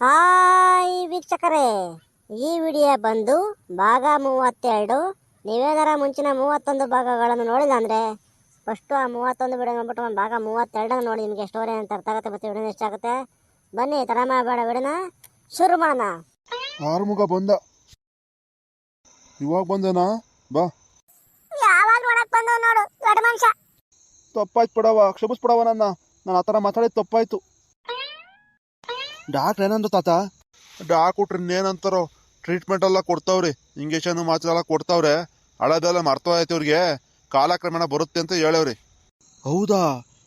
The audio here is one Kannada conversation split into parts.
ಹಾಯ್ ವೀಕ್ಷಕರೇ. ಈ ವಿಡಿಯೋ ಬಂದು ಭಾಗ ಮೂವತ್ತೆರಡು. ನೀವೇನಾರ ಮುಂಚಿನ ಮೂವತ್ತೊಂದು ಭಾಗಗಳನ್ನು ನೋಡಿಲ್ಲ ಅಂದರೆ ಫಸ್ಟು ಆ ಮೂವತ್ತೊಂದು ವಿಡಿಯೋ ನೋಡ್ಬಿಟ್ಟು ಒಂದು ಭಾಗ ಮೂವತ್ತೆರಡನ್ನು ನೋಡಿ ನಿಮಗೆ ಸ್ಟೋರಿ ಅಂತ ಅರ್ಥ ಆಗುತ್ತೆ ಮತ್ತು ವಿಡಿಯೋ ಇಷ್ಟ ಆಗುತ್ತೆ. ಬನ್ನಿ ತಡ ಮಾಡಬೇಡ ವಿಡಿಯೋನ. ಶುರು ಮಾಡೋಣ. ಆರುಮುಗ ಬಂದ. ಇವಾಗ ಬಂದನಾ? ಬಾ. ಯಾವಾಗ ನೋಡಕ್ ಬಂದವ ನೋಡು ದೊಡ್ಡ ಮನುಷ್ಯ. ತಪ್ಪಾಯ್ತು ಪಡವ ಕ್ಷಮಿಸ್ಬಿಡವ ನನ್ನ. ನಾನು ಆ ಥರ ಮಾತಾಡಿದ್ದು ತಪ್ಪಾಯ್ತು. ಡಾಕ್ಟ್ರ್ ಏನಂದ್ರು ತಾತ? ಡಾಕ್ಟ್ರ್ ಇನ್ನೇನಂತಾರೋ? ಟ್ರೀಟ್ಮೆಂಟ್ ಎಲ್ಲ ಕೊಡ್ತಾವ್ರಿ. ಇಂಜೆಕ್ಷನ್ ಮಾತ್ರ ಎಲ್ಲ ಕೊಡ್ತಾವ್ರೆ. ಹಳದೆಲ್ಲ ಮರ್ತೋಯ್ತು ಇವ್ರಿಗೆ. ಕಾಲಕ್ರಮೇಣ ಬರುತ್ತೆ ಅಂತ ಹೇಳವ್ರಿ. ಹೌದಾ?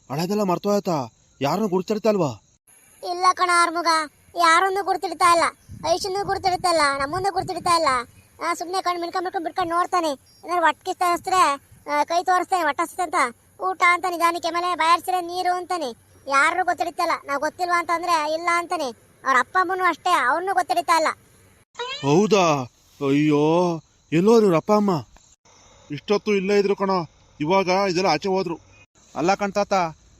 ಹಳದೆಲ್ಲ ಮರ್ತೋಯ್ತಾ ಯಾರನ್ನು ಗುರುತಿರ್ತಾ ಅಲ್ವಾ ಇಲ್ಲ ಕಣ ಆರ್ಮುಗ. ಯಾರೊಂದು ಗುರ್ತಿಡ್ತಾ ಇಲ್ಲ. ಐಶನ್ನು ಗುರುತಿಡ್ತಾ ಇಲ್ಲ. ನಮ್ಮೊಂದು ಗುರ್ತಿಡ್ತಾ ಇಲ್ಲ. ಸುಮ್ಮನೆ ಕಣ್ಣು ಮಿನ್ಕ ಮಿಣ್ಕೊಂಡ್ ಬಿಟ್ಕೊಂಡು ನೋಡ್ತಾನೆ. ಏನಾದ್ರು ಹೊಟ್ಟೆ ತೋರಿಸ್ತಾರೆ ಕೈ ತೋರಿಸ್ತಾನೆ ಹೊಟ್ಟೆ ಹಸ್ತೆ ಅಂತ. ಊಟ ಅಂತ ನಿಧಾನಕ್ಕೆ ಮೇಲೆ ಬಾಯಾಡ್ಸಿದ್ರೆ ನೀರು ಅಂತಾನೆ. ಯಾರು ಗೊತ್ತಿಡಿತಲ್ಲ ನಾವು ಗೊತ್ತಿಲ್ವಾ ಅಂತಂದ್ರೆ ಇಲ್ಲ ಅಂತಾನೆ. ಅವ್ರ ಅಪ್ಪ ಅಮ್ಮನೂ ಅಷ್ಟೇ ಅವನು ಗೊತ್ತಿಡಿತಾ ಇಲ್ಲ. ಹೌದಾ? ಅಯ್ಯೋ ಎಲ್ಲೋ ಇವ್ರ ಅಪ್ಪ ಅಮ್ಮ? ಇಷ್ಟೊತ್ತು ಇಲ್ಲೇ ಇದ್ರು ಕಣೋ. ಇವಾಗ ಇದೆಲ್ಲ ಆಚೆ ಹೋದ್ರು. ಅಲ್ಲ ಕಣ್ತಾತ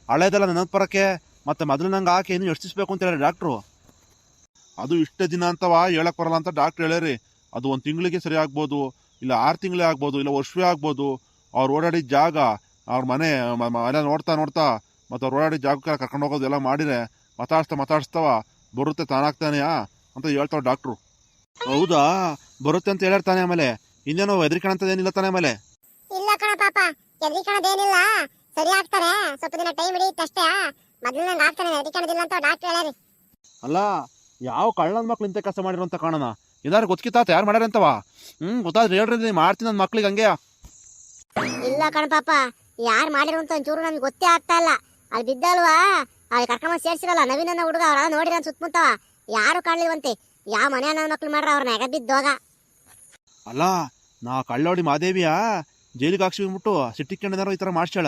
ಹಳೇದೆಲ್ಲ ನೆನಪು ಪರಕ್ಕೆ ಮತ್ತೆ ಮೊದಲು ನಂಗೆ ಹಾಕಿ ಏನು ಯೋಚಿಸ್ಬೇಕು ಅಂತ ಹೇಳಿ ಡಾಕ್ಟ್ರು ಅದು ಇಷ್ಟೇ ದಿನ ಅಂತವ ಹೇಳಕ್ ಬರಲ್ಲ ಅಂತ ಡಾಕ್ಟ್ರ್ ಹೇಳ್ಯಾರಿ. ಅದು ಒಂದು ತಿಂಗಳಿಗೆ ಸರಿ ಆಗ್ಬೋದು, ಇಲ್ಲ ಆರು ತಿಂಗಳೇ ಆಗ್ಬೋದು, ಇಲ್ಲ ವರ್ಷವೇ ಆಗ್ಬೋದು. ಅವ್ರು ಓಡಾಡಿದ ಜಾಗ, ಅವ್ರ ಮನೆ ಮನೆ ನೋಡ್ತಾ ನೋಡ್ತಾ ಮತ್ತು ಅವ್ರು ಓಡಾಡಿ ಜಾಗಕ್ಕೆಲ್ಲ ಕರ್ಕೊಂಡು ಹೋಗೋದು ಎಲ್ಲ ಮಾಡಿದ್ರೆ ಮಾತಾಡ್ಸ್ತಾ ಮಾತಾಡಿಸ್ತಾವ ಬರುತ್ತೆ ತಾನಾಗ್ತಾನೆಯಾ ಅಂತ ಹೇಳ್ತಾವ ಡಾಕ್ಟ್ರು. ಹೌದಾ? ಬರುತ್ತೆ ಅಂತ ಹೇಳ್ಯಾರ ಇನ್ನೇನೋ ಆಮೇಲೆ? ಇನ್ನೇನು ಏನಿಲ್ಲ ತಾನೆ ಆಮೇಲೆ? ಇಲ್ಲ ಕಣ ಪಾಪ ಹೆದರಿಕಣದೇನಿಲ್ಲ ಸರಿ ಆಗ್ತಾರೆ ಸ್ವಲ್ಪ ದಿನ ಟೈಮ್ ಹಿಡಿಯುತ್ತೆ ಅಷ್ಟೇ ಮೊದಲು ನಂಗೆ ಆಗ್ತಾನೆ ಹೆದರಿಕಣದಿಲ್ಲ ಅಂತ ಡಾಕ್ಟ್ರ್ ಹೇಳ್ಯಾರಿ. ಅಲ್ಲ ಯಾವ ಕಳ್ಳನ ಮಕ್ಳು ಇಂಥ ಕೆಲಸ ಮಾಡಿರೋ ಅಂತ ಕಾಣೋಣ? ಏನಾರು ಗೊತ್ತಿತ್ತಾತ ಯಾರು ಮಾಡ್ಯಾರ ಅಂತವ? ಹ್ಮ್ ಗೊತ್ತಾದ್ರೆ ಹೇಳ್ರಿ ಮಾಡ್ತೀನಿ ನನ್ನ ಮಕ್ಳಿಗೆ ಹಂಗೆ. ಇಲ್ಲ ಕಣ ಪಾಪ ಯಾರು ಮಾಡಿರುವಂತ ಒಂಚೂರು ನನ್ಗೆ ಗೊತ್ತೇ ಆಗ್ತಾ ಇಲ್ಲ. ಅಲ್ಲಿ ಬಿದ್ದಲ್ವಾ? ಅಲ್ಲಿ ಕರ್ಕೊಂಡ್ ಸೇರ್ಸಿರಲ್ಲ ನವೀನ ಹುಡುಗ ಅವ್ರ ನೋಡಿರ ಸುತ್ತಮುತ್ತ ಯಾರು ಕಾಣ್ಲಿವಂತೆ ಯಾವ ಮನೆ ನನ್ನ ಮಕ್ಳು ಮಾಡ್ರ ಅವ್ರನ್ನ ಎಗ ಬಿದ್ದೋಗ? ಅಲ್ಲ ನಾ ಕಳ್ಳೋಡಿ ಮಾದೇವಿಯ? ಜೈಲಿಗೆ ಹಾಕ್ಸಿ ಸಿಟ್ಟಿ ಸಿಟ್ಟಿಕ್ಕೊಂಡೇನಾರು ಈ ಥರ ಮಾಡ್ಸ್ಯಾಳ?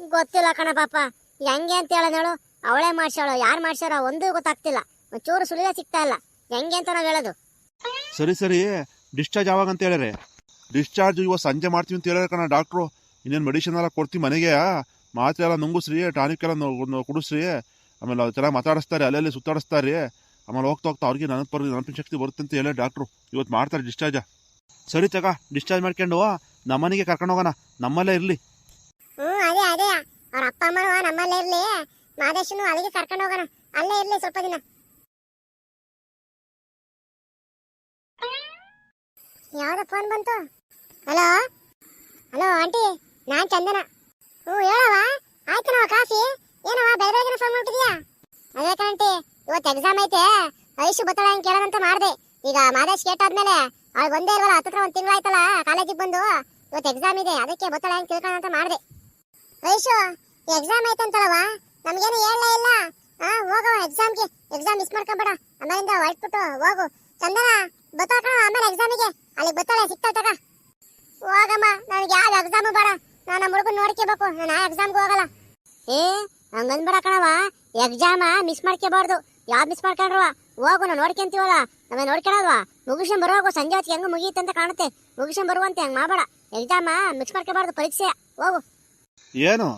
ಗೊತ್ತಿಲ್ಲ ಕಣ ಪಾಪ ಹೆಂಗೆ ಅಂತ ಹೇಳ ಹೇಳು. ಅವಳೇ ಮಾಡ್ಸ್ಯಾಳು ಯಾರು ಮಾಡ್ಸ್ಯಾರ ಒಂದು ಗೊತ್ತಾಗ್ತಿಲ್ಲ. ಒಂಚೂರು ಸುಳಿದ ಸಿಗ್ತಾ ಇಲ್ಲ. ಹೆಂಗೆ ಅಂತ ನಾವ್ ಹೇಳೋದು? ಸರಿ ಸರಿ. ಡಿಸ್ಚಾರ್ಜ್ ಯಾವಾಗ ಅಂತ ಹೇಳ್ಯಾರೆ? ಡಿಸ್ಚಾರ್ಜ್ ಇವಾಗ ಸಂಜೆ ಮಾಡ್ತೀವಿ ಅಂತ ಹೇಳಿದ್ರೆ ಕಣ ಡಾಕ್ಟ್ರು. ಇನ್ನೇನು ಮೆಡಿಸಿನ್ ಎಲ್ಲ ಕೊಡ್ತೀವಿ ಮನೆಗೆ. ಮಾತ್ರೆ ಎಲ್ಲ ನುಂಗಿಸ್ರಿ, ಟಾನಿಕ್ ಎಲ್ಲ ಕುಡಿಸ್ರಿ, ಆಮೇಲೆ ಚೆನ್ನಾಗಿ ಮಾತಾಡಿಸ್ತಾರೆ, ಅಲ್ಲಲ್ಲಿ ಸುತ್ತಾಡಿಸ್ತಾರೆ, ಆಮೇಲೆ ಹೋಗ್ತಾ ಹೋಗ್ತಾ ಅವ್ರಿಗೆ ನನ್ನ ಬರ್ ನೆನಪಿನ ಶಕ್ತಿ ಬರುತ್ತೆ ಅಂತ ಹೇಳಿ ಡಾಕ್ಟ್ರು ಇವತ್ತು ಮಾಡ್ತಾರೆ ಡಿಸ್ಚಾರ್ಜ ಸರಿ ತಗ ಡಿಸ್ಚಾರ್ಜ್ ಮಾಡ್ಕೊಂಡು ನಮ್ಮನೆಗೆ ಕರ್ಕೊಂಡು ಹೋಗೋಣ, ನಮ್ಮಲ್ಲೇ ಇರಲಿ. ಹ್ಞೂ ಅದೇ ಅದೇ. ಅವ್ರ ಅಪ್ಪ ಅಮ್ಮನೂ ನಮ್ಮಲ್ಲೇ ಇರ್ಲಿ. ಮಾದೇಶನು ಅಲ್ಲಿಗೆ ಕರ್ಕೊಂಡು ಹೋಗೋಣ, ಅಲ್ಲೇ ಇರ್ಲಿ ಸ್ವಲ್ಪ ದಿನ. ಯಾವ್ದು ಫೋನ್ ಬಂತು. ಹಲೋ ಹಲೋ ಆಂಟಿ ನಾನು ಚಂದನ. ಹ್ಞೂ ಹೇಳವ ಆಯ್ತು ನಾವ ಕಾಫಿ. ಏನವ ಬೇರೆ ಫೋನ್ ಮಾಡ್ತಿದ್ಯಾ? ಅದೇ ಆಂಟಿ ಇವತ್ತು ಎಕ್ಸಾಮ್ ಐತೆ. ಐಶು ಬತ್ತಳ ಅಂತ ಕೇಳೋದಂತ ಮಾಡ್ದೆ. ಈಗ ಮಾದೇಶ್ ಕೇಟಾದ್ಮೇಲೆ ಅವ್ಳು ಒಂದೇ ಇಲ್ವಲ್ಲ, ಹತ್ತತ್ರ ಒಂದು ತಿಂಗಳಾಯ್ತಲ್ಲ ಕಾಲೇಜಿಗೆ ಬಂದು ಇವತ್ತು ಎಕ್ಸಾಮ್ ಇದೆ, ಅದಕ್ಕೆ ಬತ್ತಳ ಅಂತ ತಿಳ್ಕೊಳ್ಳೋಣ ಅಂತ ಮಾಡ್ದೆ. ಐಶು ಎಕ್ಸಾಮ್ ಐತಂತಳವ ನಮಗೇನು ಹೇಳಲೇ ಇಲ್ಲ. ಹಾ ಹೋಗವ ಎಕ್ಸಾಮ್ಗೆ ಎಕ್ಸಾಮ್ ಮಿಸ್ ಮಾಡ್ಕೊಂಬೇಡ. ಆಮೇಲಿಂದ ಹೊರಟ್ಬಿಟ್ಟು ಹೋಗು. ಚಂದನ ಬತ್ತಾಕ ಆಮೇಲೆ ಎಕ್ಸಾಮಿಗೆ ಅಲ್ಲಿ ಬತ್ತಾಳೆ ಸಿಕ್ತಾ ತಗ ಹೋಗಮ್ಮ ನನಗೆ ಯಾವ ಎಕ್ಸಾಮು ಬೇಡ ನಾನು ನಮ್ಮ ಹುಡುಗನ್ ನೋಡ್ಕೋಬೇಕು. ನಾನು ಆ ಎಕ್ಸಾಮ್ಗೆ ಹೋಗಲ್ಲ. ಏ ಹಂಗಂದ್ಬೇಡ ಕಣವ ಎಕ್ಸಾಮ ಮಿಸ್ ಮಾಡ್ಕೋಬಾರ್ದು. ಯಾವ್ದು ಮಿಸ್ ಮಾಡ್ಕೊಂಡ್ರವ ಹೋಗು ನಾವು ನೋಡ್ಕೊಂತೀವಲ್ಲ. ನಾವೇ ನೋಡ್ಕೊಳಲ್ವಾ ಮುಗಿಸ್ಕೊಂಡ್ ಬರುವಾಗ ಸಂಜೆ ಹೊತ್ತಿಗೆ ಹೆಂಗ್ ಮುಗಿಯುತ್ತೆ ಅಂತ ಕಾಣುತ್ತೆ. ಮುಗಿಸ್ಕೊಂಡ್ ಬರುವಂತೆ ಹಂಗ್ ಮಾಡಬೇಡ. ಎಕ್ಸಾಮ ಮಿಸ್ ಮಾಡ್ಕೋಬಾರ್ದು ಪರೀಕ್ಷೆ. ಹೋಗು. ಏನು?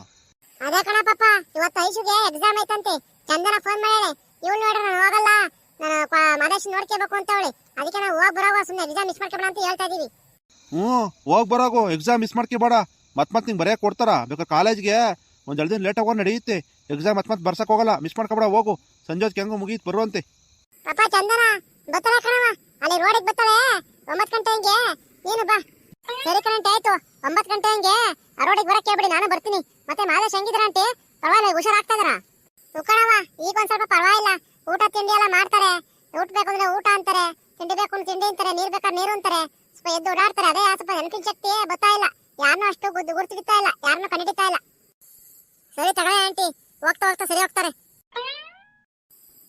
ಅದೇ ಕಣ ಪಾಪ ಇವತ್ತು ಐಶುಗೆ ಎಕ್ಸಾಮ್ ಐತಂತೆ. ಚಂದನ ಫೋನ್ ಮಾಡಿ ಇವಳು ನೋಡ್ರಿ ನಾನು ಹೋಗಲ್ಲ. ನಾನು ಮದೇಶ್ ನೋಡ್ಕೋಬೇಕು ಅಂತ ಹೇಳಿ ಅದಕ್ಕೆ ನಾವು ಹೋಗಿ ಬರೋವ ಸುಮ್ಮನೆ ಎಕ್ಸಾಮ್ ಮಿಸ್ ಮಾಡ್ಕೋಬೇಡ ಅಂತ ಹೇಳ್ತಾ ಇದೀವಿ. ಹ್ಞೂ ಹೋಗಿ ಬರೋಗು. Exam miss ಮಾಡ್ಕೊಬೇಡ. ಮತ್ತೆ ಮತ್ತೆ ನಿಂಗೆ ಬರೆಯಕ್ಕೆ ಕೊಡ್ತಾರ? ಬೇಕಾದ್ರೆ ಕಾಲೇಜ್ಗೆ? ಒಂದು ಎರಡು ದಿನ ಲೇಟ್ ಹೋಗೋ ನಡೆಯುತ್ತೆ ಎಕ್ಸಾಮ್ ಮತ್ತೆ ಮತ್ತೆ ಬರ್ಸಕ್ಕೆ ಹೋಗಲ್ಲ. ಮಿಸ್ ಮಾಡ್ಕೊಬೇಡ, ಹೋಗು. ಸಂಜೆ ಹೊತ್ತಿಗೆ ಹೆಂಗೋ ಮುಗೀತು ಬರುವಂತೆ ಚಂದನ ಬತ್ತಳೆ ಕಣವ ಅಲ್ಲಿ ರೋಡಿಗೆ ಬತ್ತಳೆ ಒಂಬತ್ತು ಗಂಟೆ ಹಂಗೆ. ನೀನು ಬಾ. ಸರಿ ಕಣಂಟೆ ಆಯ್ತು. ಒಂಬತ್ತು ಗಂಟೆ ಹಂಗೆ. ಆ ರೋಡಿಗೆ ಬರಕ್ಕೆ ಹೇಳ್ಬಿಡಿ, ನಾನು ಬರ್ತೀನಿ. ಮತ್ತೆ ಮಾದೇಶ್ ಹೆಂಗಿದ್ರ ಅಂಟಿ ಪರವಾಗಿಲ್ಲ ಹುಷಾರಾಗ್ತಾ ಇದಾರ ಈಗ ಒಂದು ಸ್ವಲ್ಪ ಪರವಾಗಿಲ್ಲ. ಊಟ, ತಿಂಡಿ ಎಲ್ಲ ಮಾಡ್ತಾರೆ. ಊಟ ಬೇಕು ಅಂದ್ರೆ ಊಟ ಅಂತಾರೆ. ತಿಂಡಿ ಬೇಕು ತಿಂಡಿ ಅಂತಾರೆ. ನೀರು ಬೇಕಾದ್ರೆ ನೀರು ಅಂತಾರೆ. ಸ್ವಲ್ಪ ಎದ್ದು ಓಡಾಡ್ತಾರೆ. ಅದೇ ಸ್ವಲ್ಪ ನೆನಪಿನ ಶಕ್ತಿ ಬರ್ತಾ ಇಲ್ಲ. ಯಾರನ್ನೂ ಅಷ್ಟು ಗುರ್ತಿಡ್ತಾ ಇಲ್ಲ ಯಾರನ್ನೂ ಕಂಡಿಡಿತಾ ಇಲ್ಲ. ಸರಿ ತಗೊಳ್ಳಿ ಆಂಟಿ, ಹೋಗ್ತಾ ಹೋಗ್ತಾ ಸರಿ ಹೋಗ್ತಾರೆ.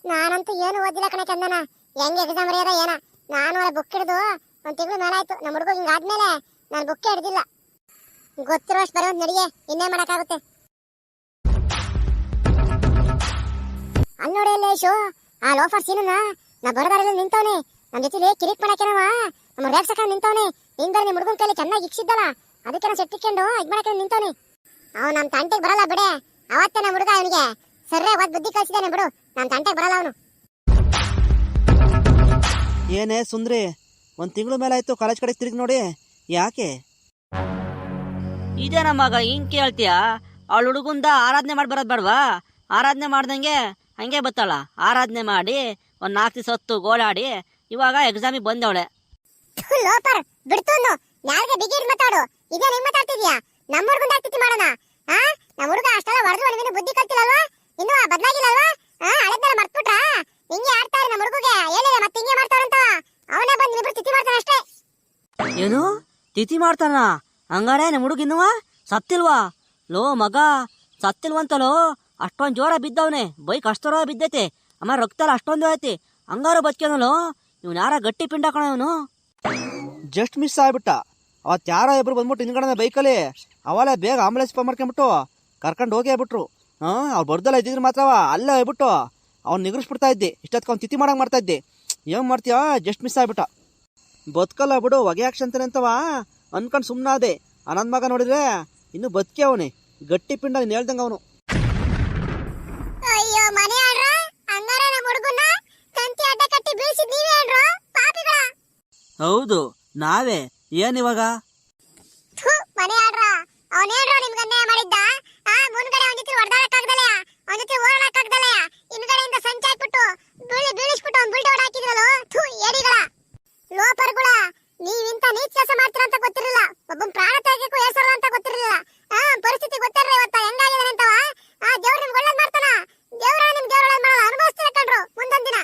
ನಾನಂತೂ ಏನು ಓದಿಲ್ಲ ಕಣೆ ಚಂದನ. ಹೆಂಗ್ ಎಕ್ಸಾಮ್ ಬರೆಯೋದ ಏನ. ನಾನು ಅವಳ ಬುಕ್ ಹಿಡಿದು ಒಂದ್ ತಿಂಗಳು ಮೇಲಾಯ್ತು ನಮ್ಮ ಹುಡುಗ ಹಿಂಗಾದ್ಮೇಲೆ ನಾನು ಬುಕ್ ಹಿಡ್ದಿಲ್ಲ. ಗೊತ್ತಿರೋಷ್ಟು ಬರೋ ನಡಿಗೆ ಇನ್ನೇ ಮಾಡಕ್ಕಾಗುತ್ತೆ? ಅಲ್ಲಿ ನೋಡಿ ಅಲ್ಲೇ ಶೋ ಆ ಲೋಫರ್ ಸೀನನ್ನ ನಾ ಬರದಾರಲ್ಲಿ ನಿಂತವನೆ. ನಮ್ಮ ಜೊತೆಲಿ ಕಿರಿಕ್ ಮಾಡಕ್ಕೇನವ? ನಮ್ಮ ರೇಕ್ಸಕ ನಿಂತವನೆ. ನಿಂದ ನಿಮ್ಮ ಹುಡುಗನ ಕೈಲಿ ಚೆನ್ನಾಗಿ ಇಕ್ಸಿದ್ದಲ್ಲ. ಅದಕ್ಕೆ ನಾ ಸೆಟ್ಟಿಕೊಂಡು ಇದು ಮಾಡಕ್ಕೆ ನಿಂತೋನಿ ಅವ್ ನಮ್ಮ ತಂಟೆಗೆ ಬರಲ್ಲ ಬಿಡೆ. ಅವತ್ತೇ ನಮ್ಮ ಹುಡುಗ ಅವನಿಗೆ. ಸರ್ರೆ ಒದ್ ಬುದ್ಧಿ ಕಳಿಸಿದ್ದಾನೆ ಬಿಡು. ನಮ್ಮ ತಂಟೆಗೆ ಬರಲ್ಲ ಅವನು. ಏನೇ ಸುಂದ್ರಿ? ಒಂದು ತಿಂಗಳ ಮೇಲೆ ಆಯ್ತು ಕಾಲೇಜ್ ಕಡೆ ತಿರುಗಿ ನೋಡಿ. ಯಾಕೆ? ಇದೇ ನಮ್ಮ ಮಗ ಹಿಂಗ್ ಕೇಳ್ತೀಯ? ಅವಳು ಹುಡುಗಂದ ಆರಾಧನೆ ಮಾಡಿ ಬರೋದು ಬೇಡವಾ? ಆರಾಧನೆ ಮಾಡ್ದಂಗೆ ಹಂಗೆ ಬತ್ತಾಳ. ಆರಾಧನೆ ಮಾಡಿ ಒಂದು ನಾಲ್ಕು ದಿವಸ ಹೊತ್ತು ಗೋಳಾಡಿ ಇವಾಗ ಎಕ್ಸಾಮಿಗೆ ಬಂದವಳೆ. ಲೋಪರ್. ಬಿಡ್ತು ಯಾರಿಗೆ ಬಿಗಿಡ್ ಮಾತಾಡು? ಇದೇ ನಿಮ್ಮ ಮಾತಾಡ್ತಿದ್ಯಾ ನಮ್ಮ ಹುಡುಗನ ಆಗ್ತಿತ್ತು ಮಾಡೋಣ. ಆ? ನಮ್ಮ ಹುಡುಗ ಅಷ್ಟೆಲ್ಲ ಹೊಡೆದು ನಿನ್ನ ಬುದ್ಧಿ ಕಲ್ತಿಲ್ಲಲ್ವಾ? ಇನ್ನು ಬದಲಾಗಿಲ್ಲಲ್ವಾ? ಆ ಹಳೆದೆಲ್ಲ ಮರ್ತ್ಬಿಟ್ರಾ? ಹಿಂಗೆ ಆಡ್ತಾರೆ ನಮ್ಮ ಹುಡುಗಗೆ. ಹೇಳಿಲ್ಲ ಮತ್ತೆ ಹಿಂಗೆ ಮಾಡ್ತಾರಂತ? ಅವನೇ ಬಂದು ನಿಬ್ರು ತಿಥಿ ಮಾಡ್ತಾನೆ ಅಷ್ಟೇ. ಏನು? ತಿಥಿ ಮಾಡ್ತಾನ? ಹಂಗಾರೆ ನಮ್ಮ ಹುಡುಗ ಇನ್ನುವಾ? ಸತ್ತಿಲ್ವಾ? ಲೋ ಮಗ ಸತ್ತಿಲ್ವಂತಲೋ? ಅಷ್ಟೊಂದು ಜೋರ ಬಿದ್ದವನೆ. ಬೈಕ್ ಅಷ್ಟರ ಬಿದ್ದೈತೆ. ಅಮ್ಮ ರಕ್ತಲ್ಲ ಅಷ್ಟೊಂದು ಐತಿ. ಹಂಗಾರು ಬದುಕೋನಲ್ಲೋ ಇವ್ನು ಯಾರ ಗಟ್ಟಿ ಪಿಂಡ ಕಣ ಇವನು? ಜಸ್ಟ್ ಮಿಸ್ ಆಗ್ಬಿಟ್ಟ. ಅವತ್ತು ಯಾರೋ ಇಬ್ರು ಬಂದ್ಬಿಟ್ಟು ಹಿಂದ್ಗಡೆ ಬೈಕಲ್ಲಿ ಅವಲೇ ಬೇಗ ಆಂಬುಲೆನ್ಸ್ ಫೋನ್ ಮಾಡ್ಕೊಂಬಿಟ್ಟು ಕರ್ಕೊಂಡು ಹೋಗಿ ಬಿಟ್ರು ಹಾಂ ಅವ್ರು ಬರ್ದಲ್ಲ ಇದ್ದಿದ್ರು ಮಾತ್ರ ಅಲ್ಲೇ ಹೋಗ್ಬಿಟ್ಟು ಅವ್ನು ನಿಗರ್ಸ್ಬಿಡ್ತಾ ಇದ್ದೆ. ಇಷ್ಟೊತ್ತಿಗೆ ಅವ್ನು ತಿಥಿ ಮಾಡಂಗೆ ಮಾಡ್ತಾ ಇದ್ದೆ. ಏನು ಮಾಡ್ತೀಯ ಜಸ್ಟ್ ಮಿಸ್ ಆಗ್ಬಿಟ್ಟ. ಬದುಕಲ್ಲ ಬಿಡು ಹೊಗೆ ಹಾಕ್ಸಂತಾನೆ ಅಂತವ. ಅನ್ಕೊಂಡು ಸುಮ್ಮನಾದೆ ಆ ನನ್ನ ಮಗ ನೋಡಿದ್ರೆ ಇನ್ನು ಬದುಕಿ ಅವನೇ. ಗಟ್ಟಿ ಪಿಂಡ ನೀನು ಹೇಳ್ದಂಗೆ ಅವನು. ಅಯ್ಯೋ ಮನೆ ಆಡ್ರ ಹಂಗಾರ ನಮ್ಮ ಹುಡುಗನ್ನ? ತಂತಿ ಅಡ್ಡ ಕಟ್ಟಿ ಬೀಳ್ಸಿದ್ ನೀವೇ ಆಡ್ರು ಪಾಪಿಗಳ? ಹೌದು ನಾವೇ. ಏನಿವಾಗ ಇವಾಗ? ಮನೆ ಆಡ್ರ ಅವನೇನ್ರೋ ನಿಮ್ಗೆ ಅನ್ಯಾಯ ಮಾಡಿದ್ದ? ಆ ಮುಂದ್ಗಡೆ ಅವನ ಜೊತೆ ಹೊಡೆದಾಡಕ್ಕಾಗ್ದಲೆ ಅವನ ಜೊತೆ ಓಡಾಡಕ್ಕಾಗ್ದಲೆ ಹಿಂದ್ಗಡೆಯಿಂದ ಸಂಚ ಹಾಕ್ಬಿಟ್ಟು ಬೀಳಿ ಬೀಳಿಸ್ಬಿಟ್ಟು ಅವ್ನು ಬುಲ್ಡೋಡ್ ಹಾಕಿದ್ರಲ್ಲ? ಥೂ ಏಡಿಗಳ. ಲೋಪರ್ಗಳ. ನೀವಿಂತ ನೀಚ ಕೆಲಸ ಮಾಡ್ತೀರ ಅಂತ ಗೊತ್ತಿರಲಿಲ್ಲ. ಒಬ್ಬನ್ ಪ್ರಾಣ ತೆಗೆಯಕ್ಕೂ ಹೆಸರಲ್ಲ ಅಂತ ಗೊತ್ತಿರಲಿಲ್ಲ. ಆ ಪರಿಸ್ಥಿತಿ ಗೊತ್ತಿರಲ್ಲ ಇವತ್ತ ಹೆಂಗಾಗಿದೆ ಅಂತವ? ಆ ದೇವ್ರ ನಿಮ್ಗೆ ಒಳ್ಳೇದ್ ಮಾಡ್ತಾನ? ದೇವ್ರ ನಿಮ್ ದೇವ್ರ ಒಳ್ಳೇದ್ ಮಾಡಲ್ಲ. ಅನುಭವಿಸ್ತೀರ ಕಣ್ರು ಮುಂದೊಂದ್ ದಿನ?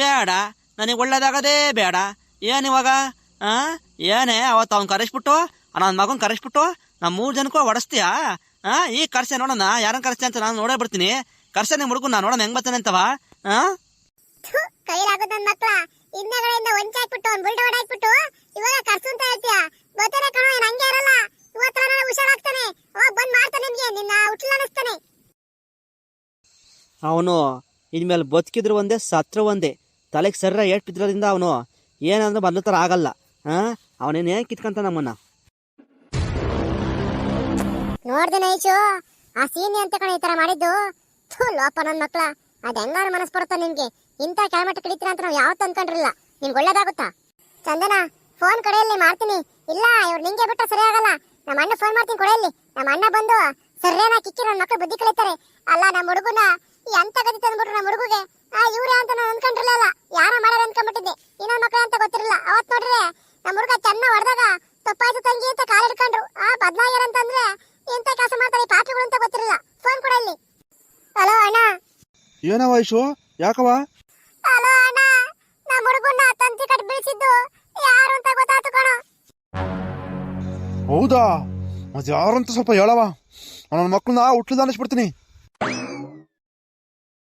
ಬೇಡ. ನನಗೆ ಒಳ್ಳೇದಾಗದೇ ಬೇಡ. ಏನಿವಾಗ ಆ? ಏನೇ ಅವತ್ತು ಅವ್ನು ಕರೆಸ್ಬಿಟ್ಟು ನನ್ನ ಮಗನ ಕರೆಸ್ಬಿಟ್ಟು ನಾ ಮೂರು ಜನಕ್ಕೂ ಹೊಡೆಸ್ತೀಯಾ ಆ? ಈ ಕರ್ಸೆ ನೋಡೋಣ ಯಾರನ್ನ ಕರೆಸ್ತೀಯ ಅಂತ ನಾನು ನೋಡೇ ಬಿಡ್ತೀನಿ. ಕರ್ಸೆ ನಿಮ್ಮ ನಾನು ನೋಡೋಣ ಹೆಂಗ್ ಬರ್ತಾನೆ ಅಂತವ? ಆ? ಕೈಲಾಗದ ನನ್ ಮಕ್ಳ. ಹಿಂದೆಗಡೆಯಿಂದ ಒಂಚ ಹಾಕ್ಬಿಟ್ಟು ಅವ್ನ್ ಬುಲ್ಟ ಹಾಕ್ಬಿಟ್ಟು ಇವಾಗ ಕರ್ಸು ಅಂತ ಹೇಳ್ತೀಯ? ಗೊತ್ತಾನೆ ಕಣೋ ಏನ್ ಹಂಗೆ ಇರಲ್ಲ. ಇವತ್ತ ನಾನು ಹುಷಾರಾಗ್ತಾನೆ. ಅವಾಗ ಬಂದ್ ಮಾಡ್ತಾನೆ ನಿಮಗೆ ನಿನ್ನ ಹುಟ್ಲ ಅವನು ಇನ್ಮೇಲೆ ಬದುಕಿದ್ರು ಒಂದೇ ಸತ್ರ ಒಂದೇ. ತಲೆಗೆ ಸರ್ರ ಏಟ್ ಬಿದ್ದಿರೋದ್ರಿಂದ ಅವನು. ಏನಂದ್ರೆ ಬಂದ ಥರ ಆಗಲ್ಲ. ಆ ಅವನೇನು ಏನು ಕಿತ್ಕಂತ ನಮ್ಮನ್ನ? ನೋಡ್ದೆ ನೈಶು ಆ ಸೀನಿ ಅಂತ ಕಣ ಈ ತರ ಮಾಡಿದ್ದು. ಥೂ, ಲೋಪ ನನ್ ಮಕ್ಳ. ಅದು ಹೆಂಗಾರು ಮನಸ್ ಬರುತ್ತಾ ನಿಮ್ಗೆ ಇಂಥ ಕೆಳಮಟ್ಟ ಕಡಿತೀರ ಅಂತ ನಾವು ಯಾವತ್ತೂ ಅನ್ಕೊಂಡಿರಲಿಲ್ಲ. ನಿಮ್ಗೆ ಒಳ್ಳೇದಾಗುತ್ತಾ? ಚಂದನಾ ಫೋನ್ ಕಡೆಯಲ್ಲಿ ಮಾಡ್ತೀನಿ. ಇಲ್ಲ, ಇವ್ರು ನಿಂಗೆ ಬಿಟ್ಟರೆ ಸರಿ ಆಗಲ್ಲ. ನಮ್ಮ ಅಣ್ಣ ಫೋನ್ ಮಾಡ್ತೀನಿ ಕೊಡೆಯಲ್ಲಿ ನಮ್ಮ ಅಣ್ಣ ಬಂದು ಸರ್ಯಾನ ಕಿಕ್ಕಿ ನನ್ನ ಮಕ್ಳು ಬುದ್ಧಿ ಕಳೀತಾರೆ. ಅಲ್ಲ ನಮ್ಮ ಹುಡುಗನ ಎಂತ ಗತಿ ತಂದ್ಬಿಟ್ರು ನಮ್ಮ ಹುಡುಗಗೆ? ಆ, ಇವ್ರೆ ಅಂತ ನಾನು ಅನ್ಕೊಂಡಿರಲಿಲ್ಲ. ಯಾರ ಮಾಡ್ಯಾರ ಅನ್ಕೊಂಡ್ಬಿಟ್ಟಿದ್ದೆ. ಇನ್ನೊಂದು ಮಕ್ಳು ಅಂತ ಗೊತ್ತಿರಲಿಲ್ಲ. ಅವತ್ ನೋಡ್ರಿ ನಮ್ಮ ಹುಡುಗ ಚೆನ್ನ ಹೊಡೆದಾಗ ತಪ್ಪಾಯ್ತು ತಂಗಿ ಅಂತ ಕಾಲ ಹಿಡ್ಕೊಂಡ್ರು. ಆ ಅಂತಂದ್ರೆ ಎಂತ ಕೆಲಸ ಮಾಡ್ತಾರೆ ಪಾಪಿಗಳು ಅಂತ ಗೊತ್ತಿರಲಿಲ್ಲ ಫೋನ್ ಕೂಡ ಇಲ್ಲಿ ಹಲೋ ಅಣ್ಣ. ಏನವ ಐಶು? ಯಾಕವ ಹಲೋ ಅಣ್ಣ. ನಮ್ಮ ಹುಡುಗನ್ನ ತಂತಿ ಕಟ್ ಬೀಳಿಸಿದ್ದು ಯಾರು ಅಂತ ಗೊತ್ತಾಯ್ತು ಕಣ. ಹೌದಾ? ಮತ್ತೆ ಯಾರಂತ ಸ್ವಲ್ಪ ಹೇಳವ ನನ್ನ ಮಕ್ಕಳನ್ನ ಹುಟ್ಲದ ಅನಿಸ್ಬಿಡ್ತೀನಿ.